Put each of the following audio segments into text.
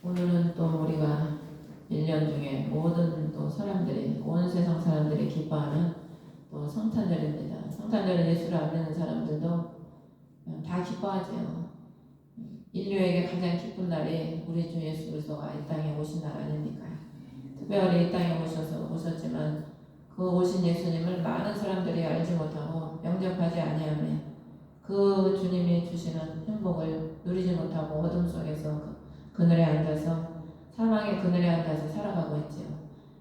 오늘은 또 우리가 1년 중에 모든 또 사람들이 온 세상 사람들이 기뻐하는 또 성탄절입니다. 성탄절에 예수를 안 믿는 사람들도 다 기뻐하죠. 인류에게 가장 기쁜 날이 우리 주 예수 그리스도가 이 땅에 오신 날 아닙니까? 특별히 이 땅에 오셔서 오셨지만 그 오신 예수님을 많은 사람들이 알지 못하고 영접하지 아니하며 그 주님이 주시는 행복을 누리지 못하고 어둠 속에서 그 그늘에 앉아서 사망의 그늘에 앉아서 살아가고 있지요.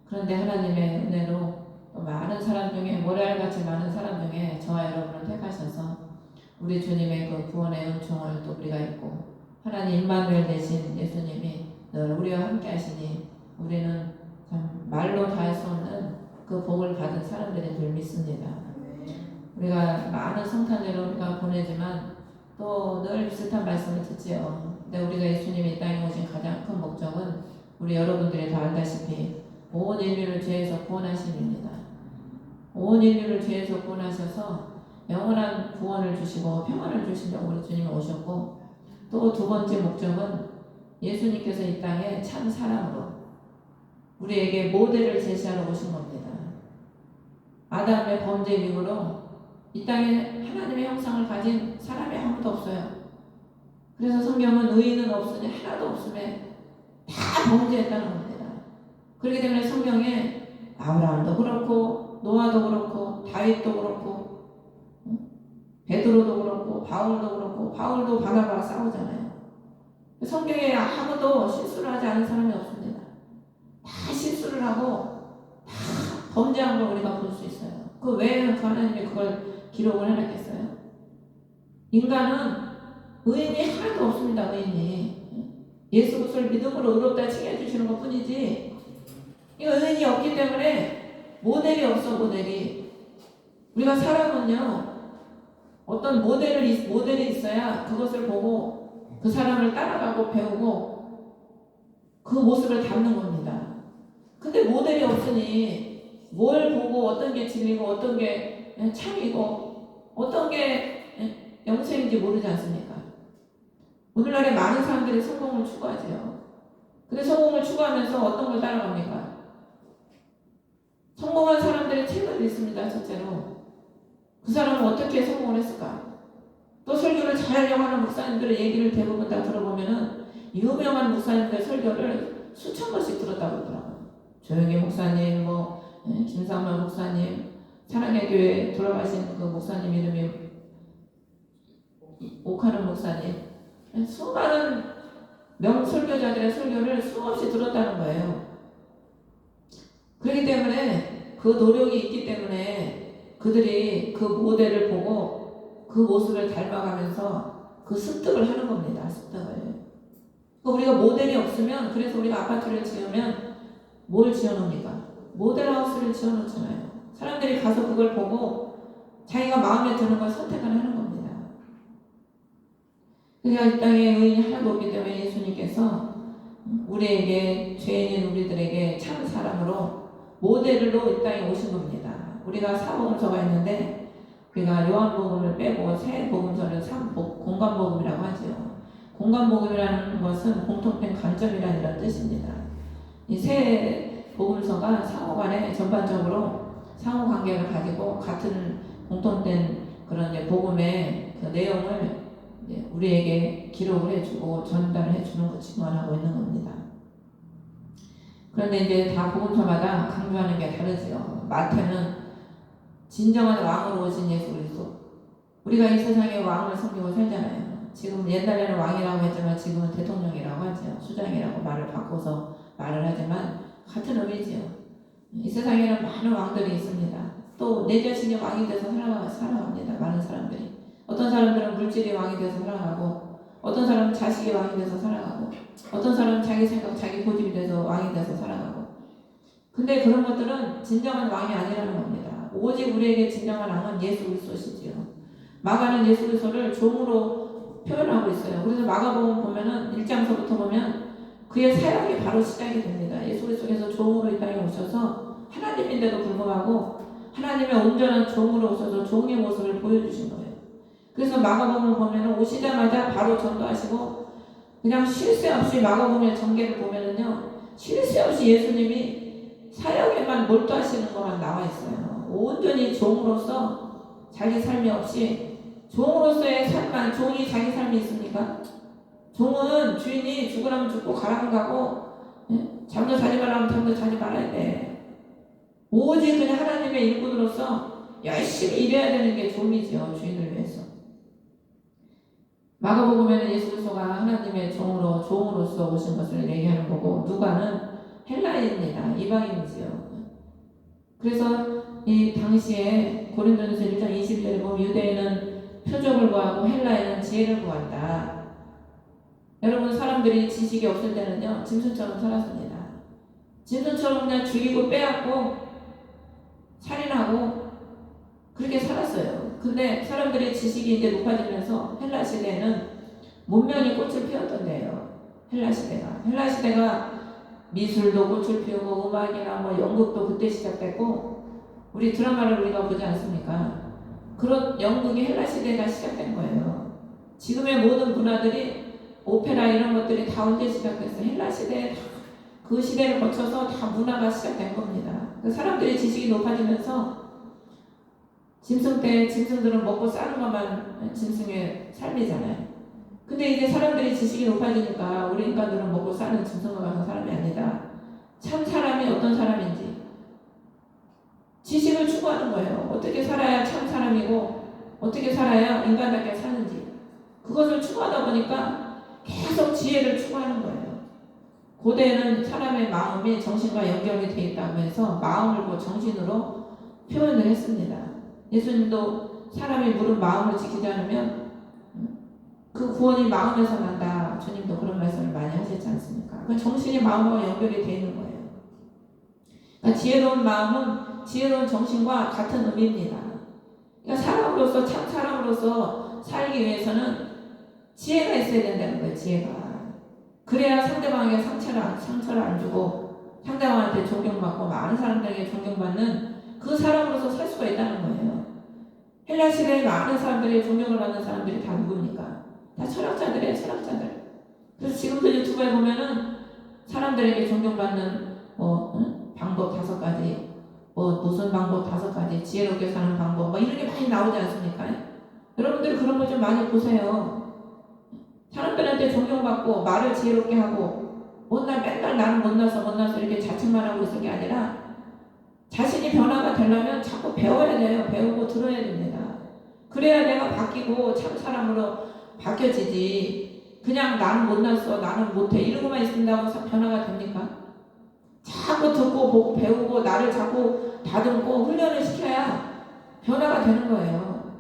그런데 하나님의 은혜로 또 많은 사람 중에 모래알같이 많은 사람 중에 저와 여러분을 택하셔서 우리 주님의 그 구원의 은총을 또 우리가 있고 하나님 임마누엘 되신 예수님이 늘 우리와 함께 하시니 우리는 참 말로 다 할 수 없는 그 복을 받은 사람들인 줄 믿습니다. 우리가 많은 성탄절을 우리가 보내지만 또 늘 비슷한 말씀을 듣지요. 근데 우리가 예수님이 이 땅에 오신 가장 큰 목적은 우리 여러분들이 다 알다시피 온 인류를 죄에서 구원하심입니다. 온 인류를 죄에서 구원하셔서 영원한 구원을 주시고 평안을 주시려고 우리 주님이 오셨고 또 두 번째 목적은 예수님께서 이 땅에 참 사람으로 우리에게 모델을 제시하러 오신 겁니다. 아담의 범죄 이후로 이 땅에 하나님의 형상을 가진 사람이 아무도 없어요. 그래서 성경은 의인은 없으니 하나도 없음에 다 범죄했다는 겁니다. 그렇기 때문에 성경에 아브라함도 그렇고 노아도 그렇고 다윗도 그렇고 응? 베드로도 그렇고 바울도 그렇고 바울도 바나바랑 싸우잖아요. 성경에 아무도 실수를 하지 않은 사람이 없습니다. 다 실수를 하고 다 범죄한 걸 우리가 볼 수 있어요. 그 왜 하나님이 그걸 기록을 해놨겠어요? 인간은 의인이 하나도 없습니다. 의인이 예수 그리스도를 믿음으로 의롭다 칭해 주시는 것 뿐이지 이 의인이 없기 때문에 모델이 없어 모델이 우리가 사람은요 어떤 모델을 모델이 있어야 그것을 보고 그 사람을 따라가고 배우고 그 모습을 닮는 겁니다. 근데 모델이 없으니 뭘 보고 어떤 게 진리고 어떤 게 참이고 어떤 게 영생인지 모르지 않습니까? 오늘날에 많은 사람들이 성공을 추구하세요. 근데 성공을 추구하면서 어떤 걸 따라갑니까? 성공한 사람들의 책을 읽습니다. 첫째로. 그 사람은 어떻게 성공을 했을까? 또 설교를 잘하려고 하는 목사님들의 얘기를 대부분 다 들어보면은 유명한 목사님들 설교를 수천 번씩 들었다고 그러더라고요. 조영기 목사님, 뭐 김상만 목사님, 사랑의 교회 돌아가신 그 목사님 이름이 오카는 목사님, 수많은 명설교자들의 설교를 수없이 들었다는 거예요. 그렇기 때문에 그 노력이 있기 때문에 그들이 그 모델을 보고 그 모습을 닮아가면서 그 습득을 하는 겁니다. 습득을. 우리가 모델이 없으면 그래서 우리가 아파트를 지으면 뭘 지어놓습니까? 모델하우스를 지어놓잖아요. 사람들이 가서 그걸 보고 자기가 마음에 드는 걸 선택을 하는 겁니다. 그러니까 이 땅에 의인이 하나도 없기 때문에 예수님께서 우리에게 죄인인 우리들에게 참 사람으로 모델로 이 땅에 오신 겁니다. 우리가 사복음서가 있는데 우리가 요한복음을 빼고 새 복음서를 삼복 공간복음이라고 하죠. 공간복음이라는 것은 공통된 관점이라는 이런 뜻입니다. 이새 복음서가 상호간에 전반적으로 상호 관계를 가지고 같은 공통된 그런 복음의 그 내용을 우리에게 기록을 해주고 전달을 해주는 것 증언하고 있는 겁니다. 그런데 이제 다 복음서마다 강조하는 게 다르지요. 마태는 진정한 왕으로 오신 예수 그리스도. 우리가 이 세상에 왕을 섬기고 살잖아요. 지금 옛날에는 왕이라고 했지만 지금은 대통령이라고 하죠. 수장이라고 말을 바꿔서 말을 하지만 같은 의미지요. 이 세상에는 많은 왕들이 있습니다. 또 내 자신이 왕이 돼서 살아갑니다. 많은 사람들이. 어떤 사람들은 물질이 왕이 돼서 살아가고, 어떤 사람은 자식이 왕이 돼서 살아가고, 어떤 사람은 자기 생각, 자기 고집이 돼서 왕이 돼서 살아가고. 근데 그런 것들은 진정한 왕이 아니라는 겁니다. 오직 우리에게 진정한 왕은 예수 그리스도시지요. 마가는 예수 그리스도를 종으로 표현하고 있어요. 그래서 마가복음 보면은 1장서부터 보면 그의 사역이 바로 시작이 됩니다. 예수 그리스도께서 종으로 이 땅에 오셔서 하나님인데도 불구하고 하나님의 온전한 종으로 오셔서 종의 모습을 보여주신 거예요. 그래서 마가복음을 보면 오시자마자 바로 전도하시고 그냥 쉴 새 없이 마가복음 전개를 보면은요 쉴 새 없이 예수님이 사역에만 몰두하시는 것만 나와 있어요. 온전히 종으로서 자기 삶이 없이 종으로서의 삶만 종이 자기 삶이 있습니까? 종은 주인이 죽으라면 죽고 가라면 가고 예? 잠도 자지 말라면 잠도 자지 말아야 돼. 오직 그냥 하나님의 일꾼으로서 열심히 일해야 되는 게 종이죠 주인을 위해서. 마가복음에는 예수 그리스도가 하나님의 종으로 종으로서 오신 것을 얘기하는 거고 누가는 헬라인입니다 이방인이지요. 그래서 이 당시에 고린도전서 1장 21절에 보면 유대인은 표적을 구하고 헬라인은 지혜를 구한다. 여러분 사람들이 지식이 없을 때는요 짐승처럼 살았습니다. 짐승처럼 그냥 죽이고 빼앗고 살인하고 그렇게 살았어요. 근데 사람들의 지식이 이제 높아지면서 헬라 시대에는 문명이 꽃을 피웠던데요. 헬라 시대가 헬라 시대가 미술도 꽃을 피우고 음악이나 뭐 연극도 그때 시작됐고 우리 드라마를 우리가 보지 않습니까? 그런 연극이 헬라 시대가 시작된 거예요. 지금의 모든 문화들이 오페라 이런 것들이 다 언제 시작됐어요? 헬라 시대에 다 그 시대를 거쳐서 다 문화가 시작된 겁니다. 그 사람들의 지식이 높아지면서 짐승 때 짐승들은 먹고 싸는 것만 짐승의 삶이잖아요. 근데 이제 사람들이 지식이 높아지니까 우리 인간들은 먹고 싸는 짐승과 같은 사람이 아니다. 참 사람이 어떤 사람인지 지식을 추구하는 거예요. 어떻게 살아야 참 사람이고 어떻게 살아야 인간답게 사는지 그것을 추구하다 보니까 계속 지혜를 추구하는 거예요. 고대에는 사람의 마음이 정신과 연결이 돼 있다고 해서 마음을 뭐 정신으로 표현을 했습니다. 예수님도 사람이 물은 마음을 지키지 않으면 그 구원이 마음에서 난다. 주님도 그런 말씀을 많이 하셨지 않습니까? 그 정신이 마음과 연결이 되어 있는 거예요. 그러니까 지혜로운 마음은 지혜로운 정신과 같은 의미입니다. 그러니까 사람으로서 참 사람으로서 살기 위해서는 지혜가 있어야 된다는 거예요. 지혜가. 그래야 상대방에게 상처를 안, 상처를 안 주고 상대방한테 존경받고 많은 사람들에게 존경받는 그 사람으로서 살 수가 있다는 거예요. 헬라 시대에 많은 사람들이 존경을 받는 사람들이 다 누굽니까? 다 철학자들이에요, 철학자들. 그래서 지금도 유튜브에 보면은 사람들에게 존경받는 뭐 응? 방법 다섯 가지, 뭐 무슨 방법 다섯 가지, 지혜롭게 사는 방법, 뭐 이런 게 많이 나오지 않습니까? 여러분들 그런 거 좀 많이 보세요. 사람들한테 존경받고 말을 지혜롭게 하고 못나 맨날 나는 못나서 못나서 이렇게 자책만 하고 있을 게 아니라 자신이 변화가 되려면 자꾸 배워야 돼요. 배우고 들어야 됩니다. 그래야 내가 바뀌고 참 사람으로 바뀌어지지. 그냥 나는 못났어, 나는 못해 이러고만 있는다고 변화가 됩니까? 자꾸 듣고 보고 배우고 나를 자꾸 다듬고 훈련을 시켜야 변화가 되는 거예요.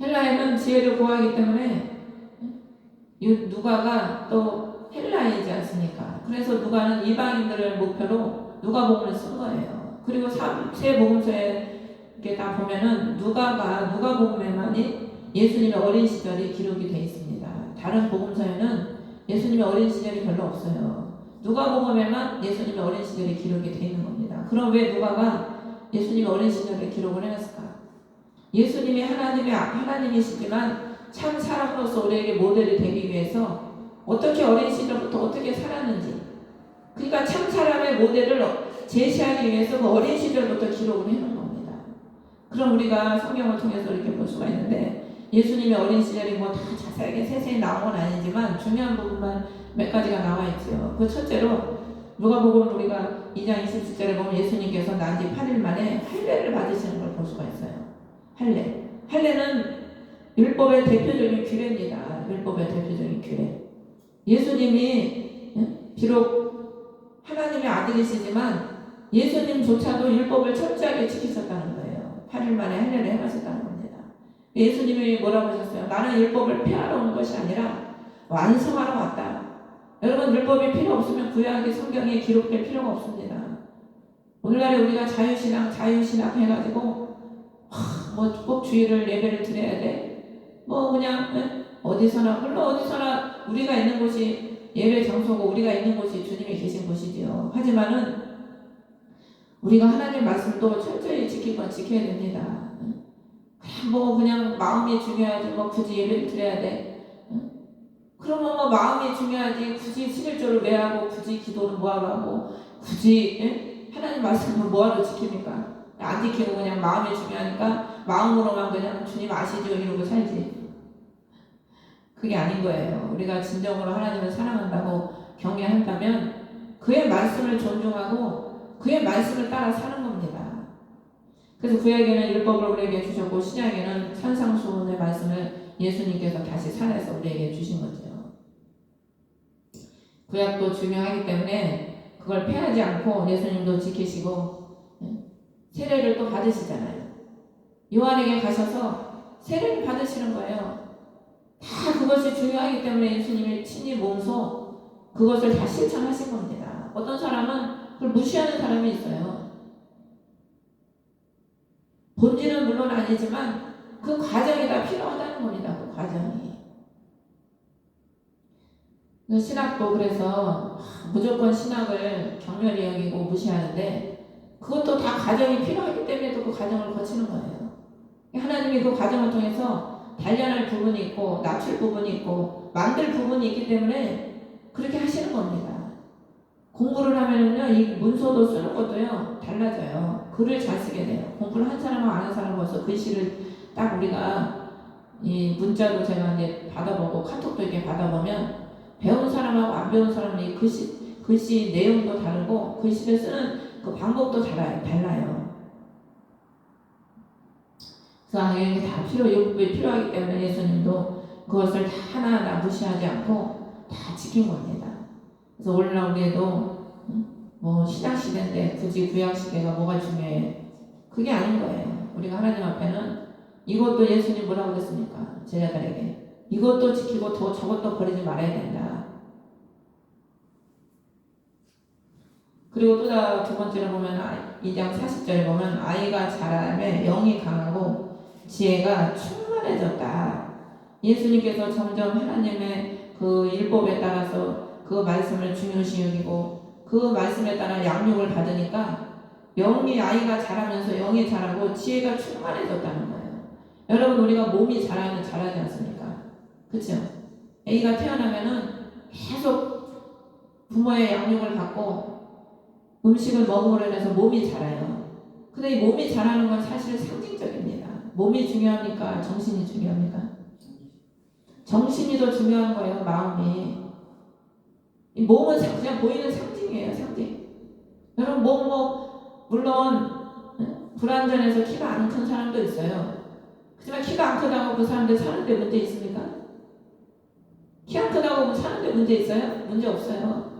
헬라에는 지혜를 구하기 때문에 누가가 또 헬라이지 않습니까? 그래서 누가는 이방인들을 목표로 누가복음을 쓴 거예요. 그리고 세 복음서에 이렇게 다 보면은 누가가 누가복음에만이 예수님의 어린 시절이 기록이 되어 있습니다. 다른 복음서에는 예수님의 어린 시절이 별로 없어요. 누가복음에만 예수님의 어린 시절이 기록이 되어 있는 겁니다. 그럼 왜 누가가 예수님의 어린 시절을 기록을 해놨을까? 예수님이 하나님의 하나님이시지만 참 사람으로서 우리에게 모델이 되기 위해서 어떻게 어린 시절부터 어떻게 살았는지 그러니까 참 사람의 모델을 제시하기 위해서 그 어린 시절부터 기록을 해놓은 겁니다. 그럼 우리가 성경을 통해서 이렇게 볼 수가 있는데 예수님의 어린 시절이 뭐 다 자세하게 세세히 나온 건 아니지만 중요한 부분만 몇 가지가 나와 있죠. 그 첫째로 누가복음 우리가 2장 27절에 보면 예수님께서 난지 8일 만에 할례를 받으시는 걸 볼 수가 있어요. 할례. 할례는 율법의 대표적인 규례입니다. 율법의 대표적인 규례. 예수님이 예? 비록 하나님의 아들이시지만 예수님조차도 율법을 철저하게 지키셨다는 거예요. 8일 만에 할례를 해하셨다는 겁니다. 예수님이 뭐라고 하셨어요? 나는 율법을 폐하러 온 것이 아니라 완성하러 왔다. 여러분 율법이 필요 없으면 구약의 성경에 기록될 필요가 없습니다. 오늘날에 우리가 자유신앙, 자유신앙 해가지고 뭐꼭 주일을 예배를 드려야 돼? 뭐 그냥 에? 어디서나 물론 어디서나 우리가 있는 곳이 예배 장소고 우리가 있는 곳이 곳이지요. 하지만은 우리가 하나님 말씀도 철저히 지키고 지켜야 됩니다. 뭐 그냥 마음이 중요하지 뭐 굳이 예배를 드려야 돼. 그러면 뭐 마음이 중요하지 굳이 11조를 왜 하고 굳이 기도를 뭐하러 하고 굳이 예? 하나님 말씀을 뭐하러 지킵니까? 안 지키고 그냥 마음이 중요하니까 마음으로만 그냥 주님 아시죠 이러고 살지 그게 아닌 거예요 우리가 진정으로 하나님을 사랑한다고 경외한다면 그의 말씀을 존중하고 그의 말씀을 따라 사는 겁니다 그래서 구약에는 율법을 우리에게 주셨고 신약에는 산상수훈의 말씀을 예수님께서 다시 살아서 우리에게 주신 거죠 구약도 중요하기 때문에 그걸 패하지 않고 예수님도 지키시고 예, 세례를 또 받으시잖아요. 요한에게 가셔서 세례를 받으시는 거예요. 다 그것이 중요하기 때문에 예수님이 친히 몸소 그것을 다 실천하신 겁니다. 어떤 사람은 그걸 무시하는 사람이 있어요. 본질은 물론 아니지만 그 과정이 다 필요하다는 겁니다. 그 과정이. 그 신학도 그래서 무조건 신학을 경멸히 여기고 무시하는데 그것도 다 과정이 필요하기 때문에 또 그 과정을 거치는 거예요. 하나님이 그 과정을 통해서 단련할 부분이 있고 낮출 부분이 있고 만들 부분이 있기 때문에 그렇게 하시는 겁니다. 공부를 하면은요, 이 문서도 쓰는 것도요, 달라져요. 글을 잘 쓰게 돼요. 공부를 한안한 사람으로서 글씨를 딱 우리가 이 문자도 제가 이제 받아보고 카톡도 이렇게 받아보면 배운 사람하고 안 배운 사람이 글씨, 글씨 내용도 다르고 글씨를 쓰는 그 방법도 달라요. 달라요. 그래서 이게 다 필요, 요법이 필요하기 때문에 예수님도 그것을 다 하나하나 무시하지 않고 다 지킨 겁니다. 그래서 음, 뭐 신약 시대인데 굳이 구약 시대가 뭐가 중요해? 그게 아닌 거예요. 우리가 하나님 앞에는 이것도 예수님 뭐라고 그랬습니까? 제자들에게 이것도 지키고 더 저것도 버리지 말아야 된다. 그리고 또 두 번째로 보면 2장 40절에 보면 아이가 자라매 영이 강하고 지혜가 충만해졌다. 예수님께서 점점 하나님의 그 율법에 따라서 그 말씀을 중요시 여기고 그 말씀에 따라 양육을 받으니까 영이 아이가 자라면서 영이 자라고 지혜가 충만해졌다는 거예요. 여러분 우리가 몸이 자라는 자라지 않습니까? 그렇죠? 아기가 태어나면은 계속 부모의 양육을 받고 음식을 먹음으로 인해서 몸이 자라요. 근데 이 몸이 자라는 건 사실 상징적입니다. 몸이 중요합니까? 정신이 중요합니까? 정신이 더 중요한 거예요, 마음이. 이 몸은 그냥 보이는 상징이에요, 상징. 여러분, 몸, 뭐, 물론, 불안전해서 키가 안 큰 사람도 있어요. 하지만 키가 안 크다고 그 사람들 사는데 문제 있습니까? 키 안 크다고 사는데 문제 있어요? 문제 없어요.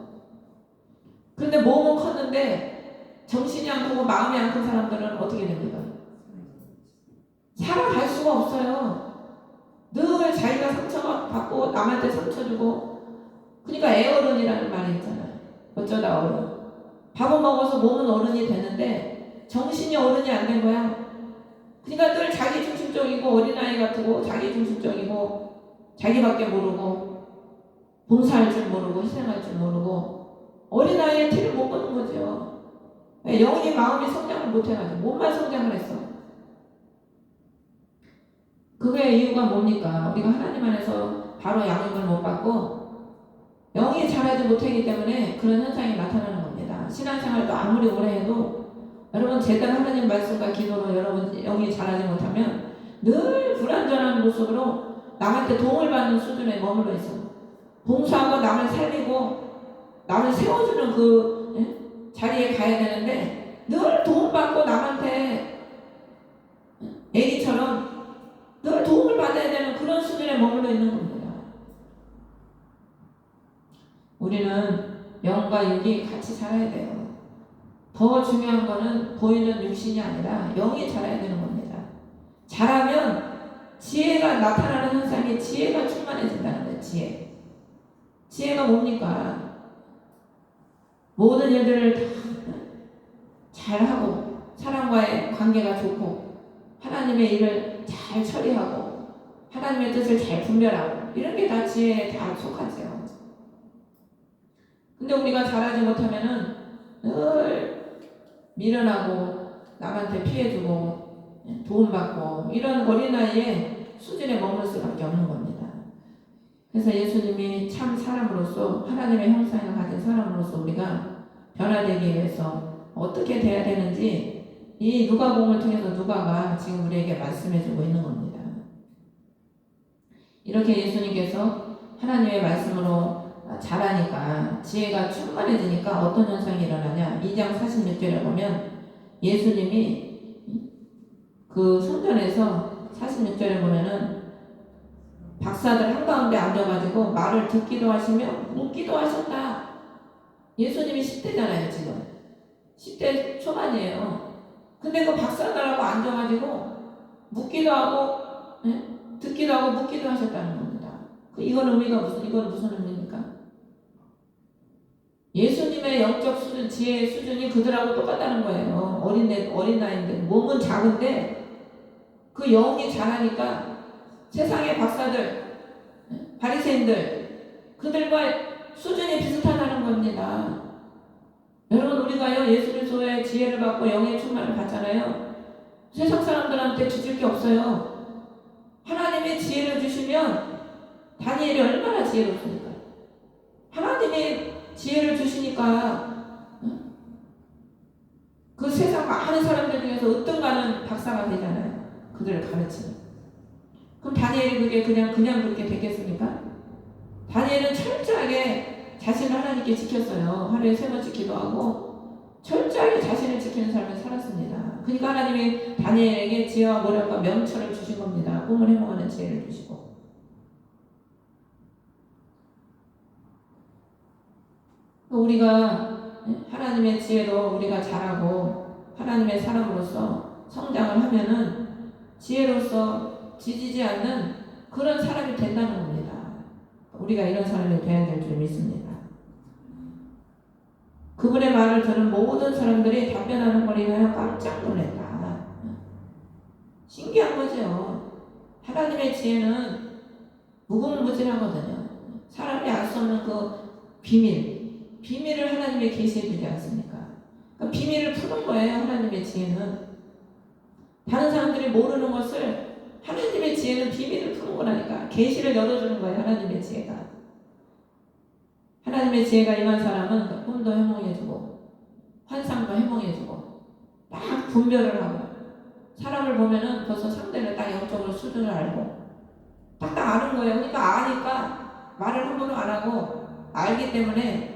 그런데 몸은 컸는데 정신이 안 크고 마음이 안 큰 사람들은 어떻게 됩니까? 살아갈 수가 없어요. 늘 자기가 상처받고 남한테 상처 주고 그러니까 애어른이라는 말이 있잖아요. 어쩌다 어른. 밥은 먹어서 몸은 어른이 되는데 정신이 어른이 안 된 거야. 그러니까 늘 자기 중심적이고 어린아이 같고 자기 중심적이고 자기밖에 모르고 봉사할 줄 모르고 희생할 줄 모르고 어린아이의 티를 못 보는 거죠. 영이 마음이 성장을 못 해가지고 몸만 성장을 했어. 그게 이유가 뭡니까? 우리가 하나님 안에서 바로 양육을 못 받고 영이 자라지 못하기 때문에 그런 현상이 나타나는 겁니다. 신앙생활도 아무리 오래 해도 여러분 제대로 하나님 말씀과 기도로 여러분 영이 자라지 못하면 늘 불완전한 모습으로 남한테 도움을 받는 수준에 머물러 있어. 봉사하고 남을 살리고 남을 세워주는 그 예? 자리에 가야 되는데 늘 도움받고 남한테 애기처럼 늘 도움을 받아야 되는 그런 수준에 머물러 있는 겁니다. 우리는 영과 육이 같이 살아야 돼요. 더 중요한 거는 보이는 육신이 아니라 영이 자라야 되는 겁니다. 자라면 지혜가 나타나는 현상이 지혜가 충만해진다는 거예요. 지혜. 지혜가 뭡니까? 모든 일들을 다 잘하고 사람과의 관계가 좋고 하나님의 일을 잘 처리하고 하나님의 뜻을 잘 분별하고 이런 게 다 지혜에 다 속하죠. 근데 우리가 잘하지 못하면은 늘 미련하고 남한테 피해주고 도움받고 이런 어린아이의 수준에 머물 수밖에 없는 겁니다. 그래서 예수님이 참 사람으로서 하나님의 형상을 가진 사람으로서 우리가 변화되기 위해서 어떻게 돼야 되는지 이 누가복음을 통해서 누가가 지금 우리에게 말씀해주고 있는 겁니다. 이렇게 예수님께서 하나님의 말씀으로 자라니까 지혜가 충만해지니까 어떤 현상이 일어나냐? 2장 46절에 보면 예수님이 그 성전에서 46절에 보면은 박사들 한가운데 앉아가지고 말을 듣기도 하시며 묻기도 하셨다. 예수님이 10대잖아요, 지금. 10대 초반이에요. 근데 그 박사들하고 앉아가지고 묻기도 하고, 예? 듣기도 하고 묻기도 하셨다는 겁니다. 그 이건 의미가 무슨, 이건 무슨 의미입 예수님의 영적 수준, 지혜의 수준이 그들하고 똑같다는 거예요. 어린, 애, 어린 나이인데. 몸은 작은데 그 영이 자라니까 세상의 박사들, 바리새인들 그들과 수준이 비슷하다는 겁니다. 여러분 우리가요 예수 그리스도의 지혜를 받고 영의 충만을 받잖아요. 세상 사람들한테 주실 게 없어요. 하나님의 지혜를 주시면 다니엘이 얼마나 지혜롭습니까? 하나님의 지혜를 주시니까 그 세상 많은 사람들 중에서 어떤가는 박사가 되잖아요. 그들을 가르치는. 그럼 다니엘이 그게 그냥 그냥 그렇게 되겠습니까? 다니엘은 철저하게 자신을 하나님께 지켰어요. 하루에 세 번씩 기도하고 철저하게 자신을 지키는 삶을 살았습니다. 그러니까 하나님이 다니엘에게 지혜와 모략과 명철을 주신 겁니다. 꿈을 해몽하는 지혜를 주시고. 우리가 하나님의 지혜로 우리가 잘하고 하나님의 사람으로서 성장을 하면은 지혜로서 지지지 않는 그런 사람이 된다는 겁니다. 우리가 이런 사람이 돼야 될 줄 믿습니다. 그분의 말을 들은 모든 사람들이 답변하는 걸 인하여 깜짝 놀랐다. 신기한 거죠. 하나님의 지혜는 무궁무진하거든요. 사람이 알 수 없는 그 비밀, 비밀을 하나님이 계시해 주지 않습니까? 그 비밀을 푸는 거예요. 하나님의 지혜는. 다른 사람들이 모르는 것을 하나님의 지혜는 비밀을 푸는 거라니까. 계시를 열어주는 거예요. 하나님의 지혜가. 하나님의 지혜가 임한 사람은 그 꿈도 해몽해주고 환상도 해몽해주고 막 분별을 하고 사람을 보면은 벌써 상대를 딱 영적으로 수준을 알고 딱딱 아는 거예요. 그러니까 아니까 말을 함부로 안 하고 알기 때문에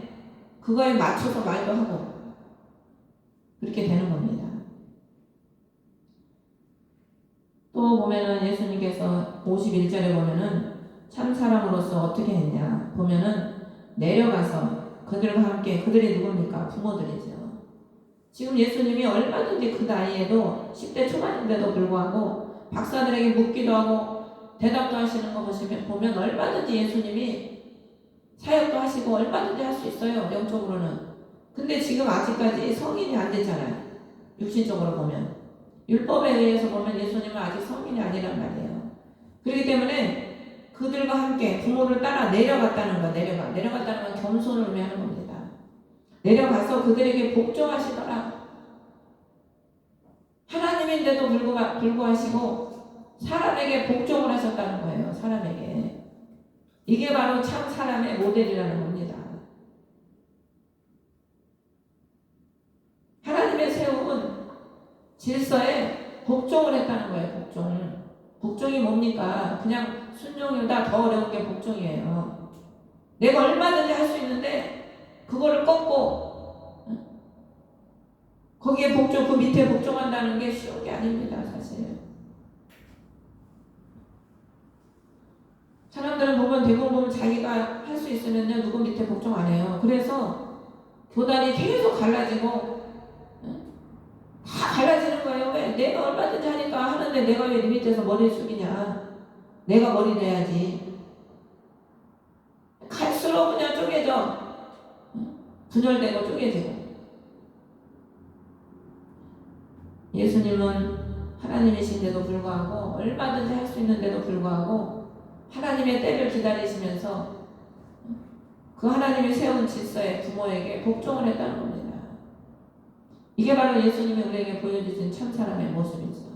그거에 맞춰서 말도 하고 그렇게 되는 겁니다. 또 보면은 예수님께서 51절에 보면은 참 사람으로서 어떻게 했냐 보면은 내려가서 그들과 함께 그들이 누굽니까 부모들이죠. 지금 예수님이 얼마든지 그 나이에도 10대 초반인데도 불구하고 박사들에게 묻기도 하고 대답도 하시는 거 보시면 보면 얼마든지 예수님이 사역도 하시고 얼마든지 할 수 있어요 영적으로는. 근데 지금 아직까지 성인이 안 됐잖아요. 육신적으로 보면. 율법에 의해서 보면 예수님은 아직 성인이 아니란 말이에요. 그렇기 때문에 그들과 함께 부모를 따라 내려갔다는 거, 내려가. 내려갔다는 건 겸손을 의미하는 겁니다. 내려가서 그들에게 복종하시더라. 하나님인데도 불구하, 불구하시고 사람에게 복종을 하셨다는 거예요. 사람에게. 이게 바로 참 사람의 모델이라는 겁니다. 하나님의 세움은 질서에 복종을 했다는 거예요, 복종. 복종이 뭡니까? 그냥 순종보다 더 어려운 게 복종이에요. 내가 얼마든지 할 수 있는데, 그거를 꺾고, 거기에 복종, 그 밑에 복종한다는 게 쉬운 게 아닙니다, 사실. 사람들은 보면 대부분 보면 자기가 할 수 있으면요, 누구 밑에 복종 안 해요. 그래서 교단이 계속 갈라지고, 다 갈라지는 거예요. 왜? 내가 얼마든지 하니까 하는데 내가 왜 네 밑에서 머리를 숙이냐. 내가 머리 내야지. 갈수록 그냥 쪼개져. 분열되고 쪼개지고. 예수님은 하나님이신데도 불구하고 얼마든지 할 수 있는데도 불구하고 하나님의 때를 기다리시면서 그 하나님이 세운 질서에 부모에게 복종을 했다는 겁니다. 이게 바로 예수님이 우리에게 보여주신 참 사람의 모습이죠.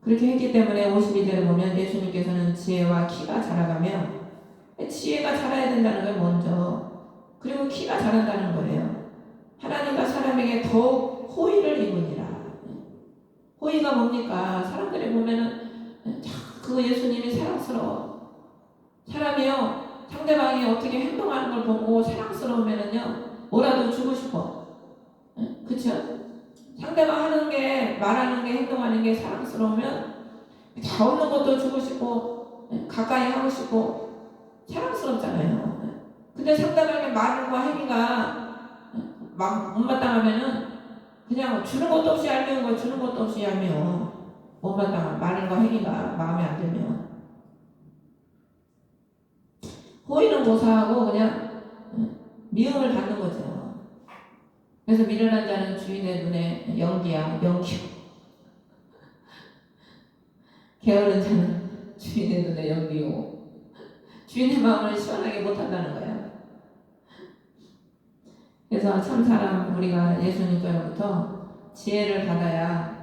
그렇게 했기 때문에 52절을 보면 예수님께서는 지혜와 키가 자라가며 지혜가 자라야 된다는 걸 먼저 그리고 키가 자란다는 거예요. 하나님과 사람에게 더욱 호의를 입으니라. 호의가 뭡니까? 사람들이 보면은 그 예수님이 사랑스러워. 사람이요 상대방이 어떻게 행동하는 걸 보고 사랑스러우면은요 뭐라도 주고 싶어. 그쵸? 상대방 하는 게 말하는 게 행동하는 게 사랑스러우면 다 얻는 것도 주고 싶고 가까이 하고 싶고 사랑스럽잖아요. 근데 상대방의 말과 행위가 막 못마땅하면은 그냥 주는 것도 없이 얄미운 거 주는 것도 없이 얄미워 못마땅한 말과 행위가 마음에 안 들면 호의는 고사하고 그냥 미움을 받는 거죠. 그래서 미련한 자는 주인의 눈에 연기야 연기 게으른 자는 주인의 눈에 연기고 주인의 마음을 시원하게 못한다는 거야. 그래서 참 사람 우리가 예수님께로부터 지혜를 받아야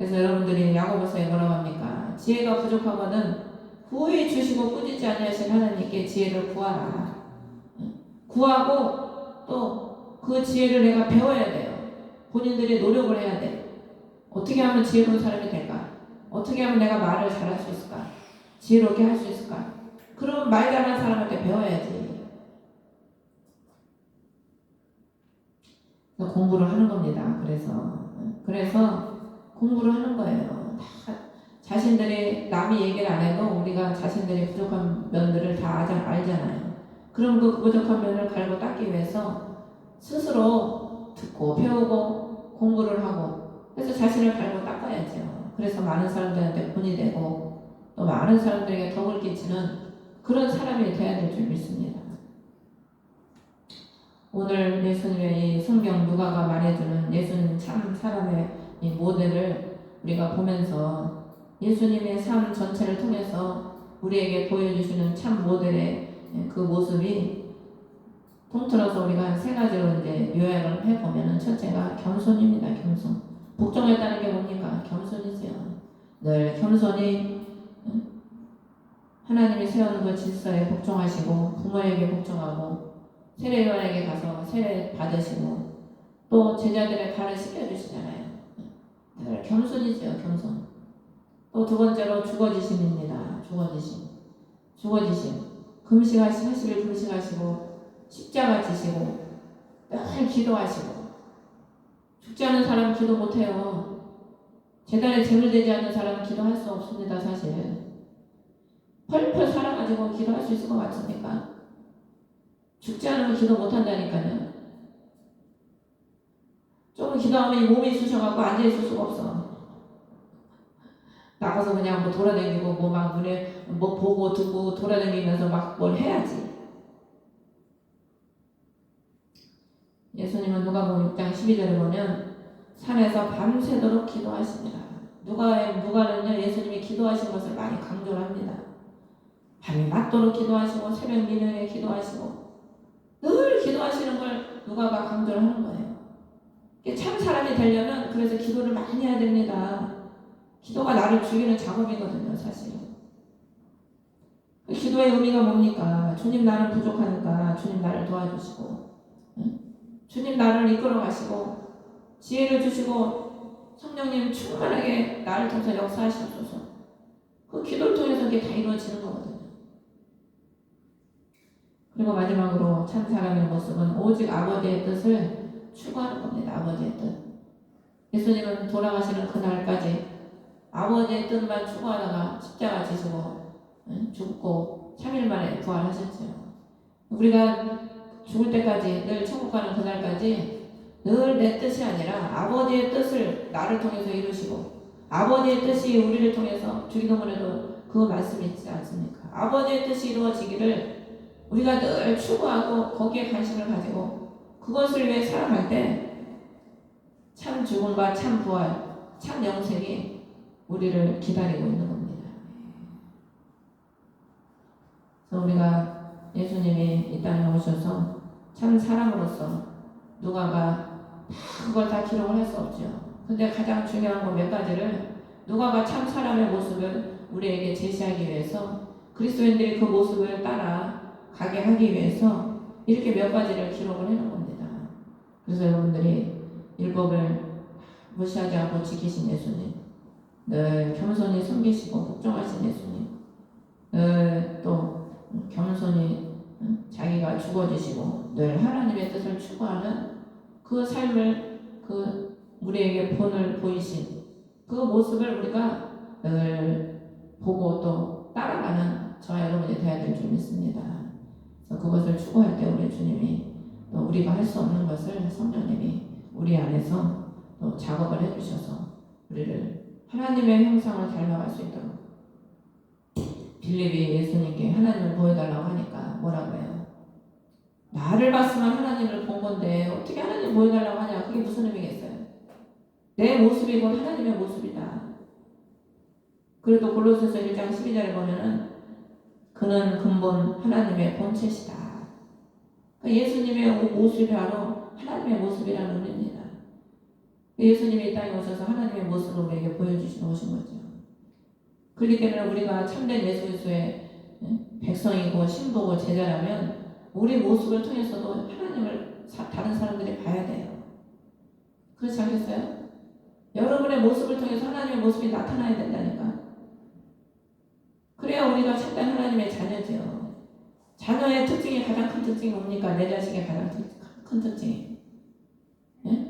그래서 여러분들이 야고보서에 뭐라고 합니까? 지혜가 부족하거든 후히 주시고 꾸짖지 아니하신 하나님께 지혜를 구하라. 구하고 또 그 지혜를 내가 배워야 돼요. 본인들이 노력을 해야 돼. 어떻게 하면 지혜로운 사람이 될까? 어떻게 하면 내가 말을 잘할 수 있을까? 지혜롭게 할 수 있을까? 그럼 말 잘하는 사람한테 배워야지. 공부를 하는 겁니다. 그래서 그래서 공부를 하는 거예요. 다 자신들이 남이 얘기를 안 해도 우리가 자신들이 부족한 면들을 다 알잖아요. 그럼 그 부족한 면을 갈고 닦기 위해서 스스로 듣고 배우고 공부를 하고 그래서 자신을 갈고 닦아야죠. 그래서 많은 사람들한테 본이 되고 또 많은 사람들에게 덕을 끼치는 그런 사람이 돼야 될 줄 믿습니다. 오늘 예수님의 이 성경 누가가 말해주는 예수님 참 사람의 이 모델을 우리가 보면서 예수님의 삶 전체를 통해서 우리에게 보여주시는 참 모델의 그 모습이 통틀어서 우리가 세 가지로 이제 요약을 해보면은 첫째가 겸손입니다. 겸손. 복종했다는 게 뭡니까? 겸손이지요. 늘 겸손히 응? 하나님이 세우는 그 질서에 복종하시고 부모에게 복종하고 세례요한에게 가서 세례 받으시고 또 제자들의 발을 씻겨주시잖아요. 늘 겸손이지요. 겸손. 또 두 번째로 죽어지심입니다. 죽어지심. 죽어지심. 금식하시, 40일 금식하시고 십자가 지시고 늘 기도하시고 죽지 않은 사람은 기도 못해요. 재단에 제물되지 않는 사람은 기도할 수 없습니다. 사실 펄펄 살아가지고 기도할 수 있을 것 같습니까? 죽지 않으면 기도 못한다니까요. 조금 기도하면 이 몸이 쑤셔갖고 앉아있을 수가 없어. 나가서 그냥 뭐 돌아다니고 뭐 막 눈에 뭐 보고 듣고 돌아다니면서 막 뭘 해야지. 예수님은 누가복음 6장 12절을 보면 산에서 밤새도록 기도하십니다. 누가 누가는요 예수님이 기도하신 것을 많이 강조를 합니다. 밤이 맞도록 기도하시고 새벽 미명에 기도하시고 늘 기도하시는 걸 누가가 강조를 하는 거예요. 참 사람이 되려면 그래서 기도를 많이 해야 됩니다. 기도가 나를 죽이는 작업이거든요, 사실. 그 기도의 의미가 뭡니까? 주님 나는 부족하니까 주님 나를 도와주시고 주님 나를 이끌어 가시고 지혜를 주시고 성령님 충만하게 나를 통해서 역사하시옵소서. 그 기도를 통해서 이게 다 이루어지는 거거든요. 그리고 마지막으로 참 사람의 모습은 오직 아버지의 뜻을 추구하는 겁니다. 아버지의 뜻. 예수님은 돌아가시는 그날까지 아버지의 뜻만 추구하다가 십자가 지시고 응? 죽고 3일 만에 부활하셨죠. 우리가 죽을 때까지 늘 천국 가는 그날까지 늘 내 뜻이 아니라 아버지의 뜻을 나를 통해서 이루시고 아버지의 뜻이 우리를 통해서 주기도문에도 그 말씀이 있지 않습니까? 아버지의 뜻이 이루어지기를 우리가 늘 추구하고 거기에 관심을 가지고 그것을 위해 살아갈 때 참 죽음과 참 부활, 참 영생이 우리를 기다리고 있는 겁니다. 그래서 우리가 예수님이 이 땅에 오셔서 참 사람으로서 누가가 다 그걸 다 기록을 할 수 없죠. 근데 가장 중요한 거 몇 가지를 누가가 참 사람의 모습을 우리에게 제시하기 위해서 그리스도인들이 그 모습을 따라 가게 하기 위해서 이렇게 몇 가지를 기록을 해놓은 겁니다. 그래서 여러분들이 율법을 무시하지 않고 지키신 예수님, 늘 겸손히 섬기시고 복종하신 예수님, 늘 또 겸손히 응? 자기가 죽어지시고 늘 하나님의 뜻을 추구하는 그 삶을 그 우리에게 본을 보이신 그 모습을 우리가 늘 보고 또 따라가는 저와 여러분이 되어야 될 줄 믿습니다. 그래서 그것을 추구할 때 우리 주님이 또 우리가 할 수 없는 것을 성령님이 우리 안에서 또 작업을 해주셔서 우리를 하나님의 형상을 닮아갈 수 있도록 빌립이 예수님께 하나님을 보여달라고 하니까 뭐라고 해요? 나를 봤으면 하나님을 본 건데 어떻게 하나님 보여달라고 하냐? 그게 무슨 의미겠어요? 내 모습이 곧 하나님의 모습이다. 그래도 골로새서 1장 12절에 보면은 그는 근본 하나님의 본체시다. 예수님의 모습이 바로 하나님의 모습이라는 의미입니다. 예수님이 이 땅에 오셔서 하나님의 모습을 우리에게 보여주시러 오신 거죠. 그렇기 때문에 우리가 참된 예수 그리스도의 백성이고 신부고 제자라면 우리 모습을 통해서도 하나님을 사- 다른 사람들이 봐야 돼요. 그렇지 않겠어요? 여러분의 모습을 통해서 하나님의 모습이 나타나야 된다니까. 그래야 우리가 참된 하나님의 자녀죠. 자녀의 특징이 가장 큰 특징이 뭡니까? 내 자식의 가장 특- 큰 특징이. 예?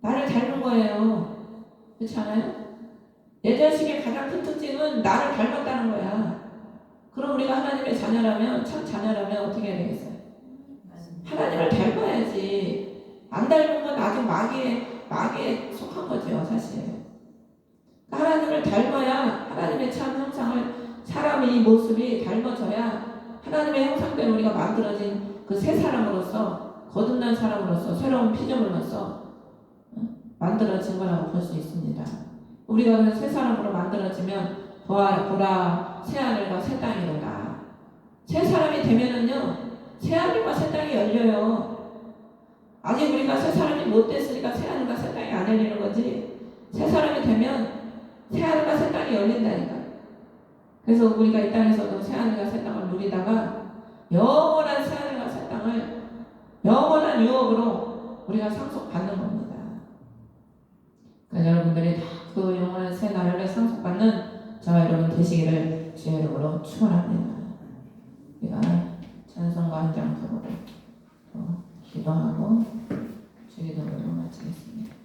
나를 닮은 거예요. 그렇지 않아요? 내 자식의 가장 큰 특징은 나를 닮았다는 거야. 그럼 우리가 하나님의 자녀라면, 참 자녀라면 어떻게 해야 되겠어요? 하나님을 닮아야지. 안 닮은 건 아직 마귀에, 마귀에 속한 거죠, 사실. 하나님을 닮아야 하나님의 참 형상을 사람의 이 모습이 닮아져야 하나님의 형상대로 우리가 만들어진 그 새 사람으로서 거듭난 사람으로서 새로운 피조물로서 어? 만들어진 거라고 볼 수 있습니다. 우리가 그 새 사람으로 만들어지면 보아 보라 새 하늘과 새 땅이로다. 새 사람이 되면은요 새 하늘과 새 땅이 열려요. 아직 우리가 새 사람이 못 됐으니까 새 하늘과 새 땅이 안 열리는 거지. 새 사람이 되면 새 하늘과 새 땅이 열린다니까. 그래서 우리가 이 땅에서도 새하늘과 새 땅을 누리다가 영원한 새하늘과 새 땅을 영원한 유혹으로 우리가 상속받는 겁니다. 그러니까 여러분들이 다 그 영원한 새 나라를 상속받는 저와 여러분 되시기를 주의 이름으로 축원합니다. 우리가 찬송과 한장 부르고 또 기도하고 주기도를 마치겠습니다.